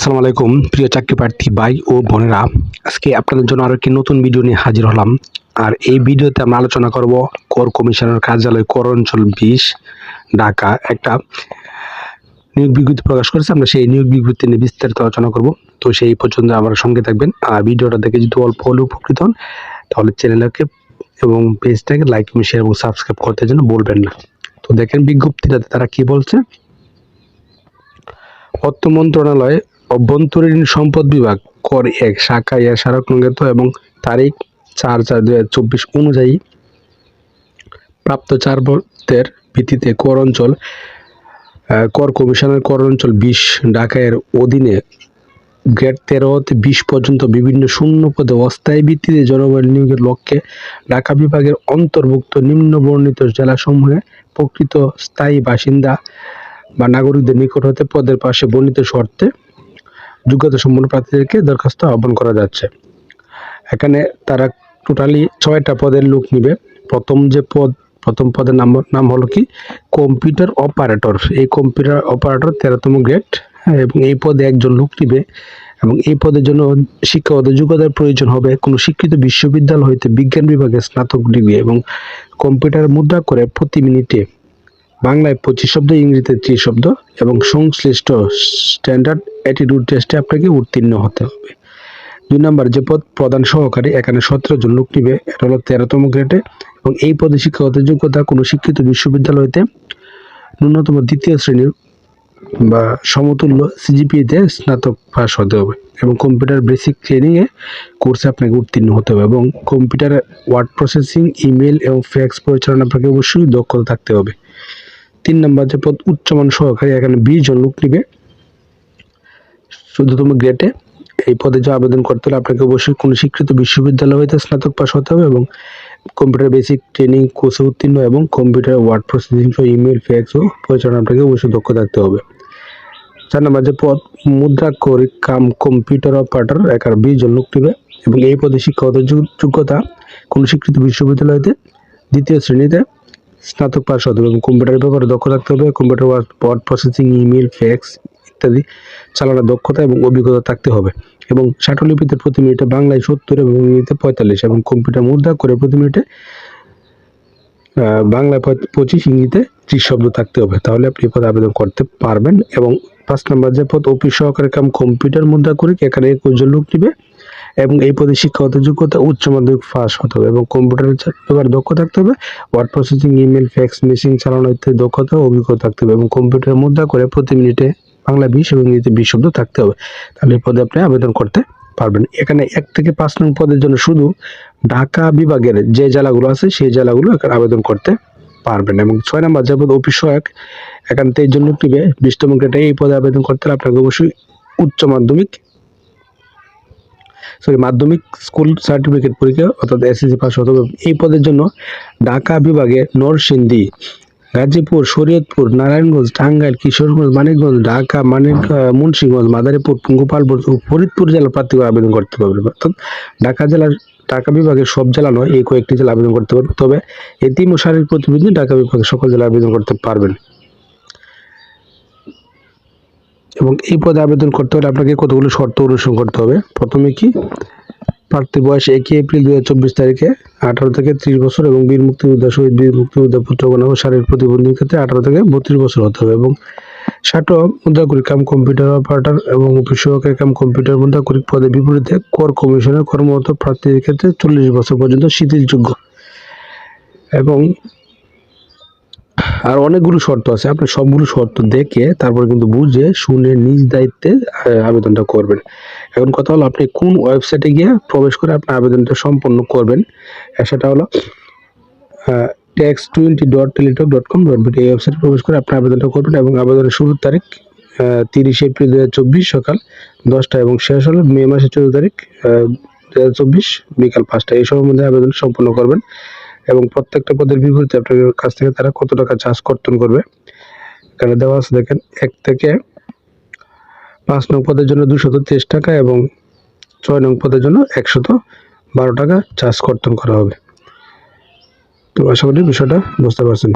আসসালামু আলাইকুম, প্রিয় চাকরি প্রার্থী ভাই ও বোনেরা। আজকে আপনাদের জন্য আরও একটি নতুন ভিডিও নিয়ে হাজির হলাম। আর এই ভিডিওতে আমরা আলোচনা করব কর কমিশনের কার্যালয় কর অঞ্চল বিশ, ঢাকা। একটা নিয়োগ বিজ্ঞপ্তি প্রকাশ করেছে, আমরা সেই নিয়োগ বিজ্ঞপ্তি নিয়ে বিস্তারিত আলোচনা করব। তো সেই পর্যন্ত আমার সঙ্গে থাকবেন। আর ভিডিওটা দেখে যদি অল্প হলেও উপকৃত হন, তাহলে চ্যানেলকে এবং পেজটাকে লাইক শেয়ার এবং সাবস্ক্রাইব করতে যেন বলবেন না। তো দেখেন বিজ্ঞপ্তিটাতে তারা কি বলছে? অর্থ মন্ত্রণালয় অভ্যন্তরীণ সম্পদ বিভাগ, কর এক, শাখা এর স্মারকলিখিত এবং তারিখ চার চার দুই হাজার চব্বিশ অনুযায়ী প্রাপ্ত চার পদের ভিত্তিতে কর অঞ্চল কর কমিশনের কর অঞ্চল বিশ, ঢাকায়ের অধীনে গ্রেড তেরো হতে বিশ পর্যন্ত বিভিন্ন শূন্য পদে অস্থায়ী ভিত্তিতে জনবল নিয়োগের লক্ষ্যে ঢাকা বিভাগের অন্তর্ভুক্ত নিম্ন বর্ণিত জেলাসমূহে প্রকৃত স্থায়ী বাসিন্দা বা নাগরিকদের নিকট হতে পদের পাশে বর্ণিত শর্তে যোগ্যতা সম্পন্ন প্রার্থীদেরকে দরখাস্ত আহ্বান করা যাচ্ছে। এখানে তারা টোটালি ছয়টা পদের লোক নিবে। প্রথম যে পদ, প্রথম পদের নাম নাম হলো কি? কম্পিউটার অপারেটর এই কম্পিউটার অপারেটর তেরোতম গ্রেড এবং এই পদে একজন লোক নিবে এবং এই পদের জন্য শিক্ষাগত যোগ্যতার প্রয়োজন হবে। কোনো শিক্ষিত বিশ্ববিদ্যালয় হইতে বিজ্ঞান বিভাগে স্নাতক ডিগ্রি এবং কম্পিউটার মুদ্রা করে প্রতি মিনিটে বাংলায় পঁচিশ শব্দ, ইংরেজিতে ত্রিশ শব্দ এবং সংশ্লিষ্ট স্ট্যান্ডার্ড অ্যাটিটিউড টেস্টে আপনাকে উত্তীর্ণ হতে হবে। দুই নম্বর, যে পদ প্রধান সহকারী, এখানে সতেরো জন লোক নিবে, এটা হলো তেরোতম গ্রেডে এবং এই পদে শিক্ষাগত যোগ্যতা কোনো শিক্ষিত বিশ্ববিদ্যালয়তে ন্যূনতম দ্বিতীয় শ্রেণির বা সমতুল্য সিজিপিতে স্নাতক পাস হতে হবে এবং কম্পিউটার বেসিক ট্রেনিংয়ে কোর্সে আপনাকে উত্তীর্ণ হতে হবে এবং কম্পিউটার ওয়ার্ড প্রসেসিং, ইমেল এবং ফ্যাক্স পরিচালনা আপনাকে অবশ্যই দক্ষতা থাকতে হবে। তিন নম্বর যে পদ উচ্চমান সহকারী, এখানে বিশ জন লোক নিবে। চোদ্দতম গ্রেডে এই পদে যে আবেদন করতে হলে আপনাকে অবশ্যই কোনো স্বীকৃত বিশ্ববিদ্যালয় হইতে স্নাতক পাশ হতে হবে এবং কম্পিউটার বেসিক ট্রেনিং কোর্সে উত্তীর্ণ এবং কম্পিউটার ওয়ার্ড প্রসেসিং সহ ইমেল ফ্যাক্স ও পরিচালনা আপনাকে অবশ্যই দক্ষ থাকতে হবে। চার নম্বর যে পদ, মুদ্রা করি কাম কম্পিউটার অপারেটর একার বিশ জন লোক নিবে এবং এই পদে শিক্ষাগত যোগ্যতা কোনো স্বীকৃত বিশ্ববিদ্যালয়তে দ্বিতীয় শ্রেণীতে স্নাতক পাস হতে হবে কম্পিউটারের ব্যাপারে দক্ষ থাকতে হবে। Computer word processing email fax ইত্যাদি চালানোর দক্ষতা এবং অভিজ্ঞতা থাকতে হবে। এবং শাটলিপিতে প্রতি মিনিটে বাংলায় সত্তর এবং ইংরেজিতে পঁয়তাল্লিশ এবং কম্পিউটার মুদ্রা করে প্রতি মিনিটে বাংলায় পঁচিশ, ইংরেজিতে ত্রিশ শব্দ থাকতে হবে। তাহলে আপনি এই পদে আবেদন করতে পারবেন এবং পাঁচ নম্বর যে পদ, অফিস সহকারী কাম কম্পিউটার মুদ্রা করে এখানে একুশ লোক নিবে? এবং এই পদে শিক্ষাগত যোগ্যতা, উচ্চ মাধ্যমিক পাস হতে হবে এবং কম্পিউটারের ব্যাপারে দক্ষ থাকতে হবে word processing email fax machine চালানো ইত্যাদি দক্ষতা অভিজ্ঞতা থাকতে হবে এবং কম্পিউটার মুদ্রা করে প্রতি মিনিটে বাংলা বিশ এবং ইংরেজিতে বিশ শব্দ থাকতে হবে। তাহলে এই পদে আপনি আবেদন করতে পারবেন। এখানে এক থেকে পাঁচ নং পদের জন্য শুধু ঢাকা বিভাগের যে জেলাগুলো আছে, সেই জেলাগুলো এখানে আবেদন করতে পারবেন এবং ছয় নম্বর যে পদ অফিস সহায়ক, এখানে তেইশ জন লোক নিবে। বিশতম গ্রেডে এই পদে আবেদন করতে আপনাকে অবশ্যই উচ্চ মাধ্যমিক সরি, মাধ্যমিক স্কুল সার্টিফিকেট পরীক্ষা, অর্থাৎ এসএসসি পাস হতে হবে। এই পদের জন্য ঢাকা বিভাগে নরসিংদী, গাজীপুর, শরীয়তপুর, নারায়ণগঞ্জ, টাঙ্গাইল, কিশোরগঞ্জ, মানিকগঞ্জ, ঢাকা, মানিক মুন্সিগঞ্জ, মাদারীপুর, গোপালপুর ও ফরিদপুর জেলার প্রার্থীরা আবেদন করতে পারবে অর্থাৎ ঢাকা জেলার, ঢাকা বিভাগের সব জেলা নয়, এই কয়েকটি জেলা আবেদন করতে পারবে তবে এতিম ও শারীরিক প্রতিবন্ধী ঢাকা বিভাগের সকল জেলা আবেদন করতে পারবেন। এবং এই পদে আবেদন করতে হলে আপনাকে কতগুলো শর্ত অনুসরণ করতে হবে? প্রথমে কি? প্রার্থীর বয়স একই এপ্রিল দু চব্বিশ তারিখে আঠারো থেকে ত্রিশ বছর এবং বীর মুক্তিযোদ্ধা শহীদ বীর মুক্তিযোদ্ধা পুত্রগণ ও শারীরিক প্রতিবন্ধীর ক্ষেত্রে আঠারো থেকে বত্রিশ বছর হতে হবে এবং ষাটো মুদ্রাকরিক কাম কম্পিউটার অপারেটর এবং সহকারী কাম কম্পিউটার মুদ্রাকরিক পদের বিপরীতে কর কমিশনের কর্মরত প্রার্থীদের ক্ষেত্রে চল্লিশ বছর পর্যন্ত শিথিলযোগ্য। এবং আর অনেকগুলো শর্ত আছে। আপনি সবগুলো শর্ত দেখে তারপর কিন্তু বুঝে, শুনে নিজ দায়িত্বে আবেদনটা করবেন। এখন কথা হলো আপনি কোন ওয়েবসাইটে গিয়ে প্রবেশ করে আপনার আবেদনটা সম্পন্ন করবেন? সেটা হলো tax twenty dot Teletalk dot com dot এই ওয়েবসাইটে প্রবেশ করে আপনার আবেদনটা করবেন এবং আবেদনের শুরুর তারিখ তিরিশে এপ্রিল দু হাজার চব্বিশ সকাল দশটা এবং শেষ হলো মে মাসের চোদ্দ তারিখ দু হাজার চব্বিশ বিকাল পাঁচটা। এই সময়ের মধ্যে আবেদন সম্পন্ন করবেন। এবং প্রত্যেকটা পদের বিপরীতে আপনার কাছ থেকে তারা কত টাকা চার্জ কর্তন করবে? এখানে দেওয়া আছে দেখেন, এক থেকে পাঁচ নং পদের জন্য দুশত তেইশ টাকা এবং ছয় নং পদের জন্য একশত বারো টাকা চার্জ কর্তন করা হবে। তো আশা করি বিষয়টা বুঝতে পারছেন।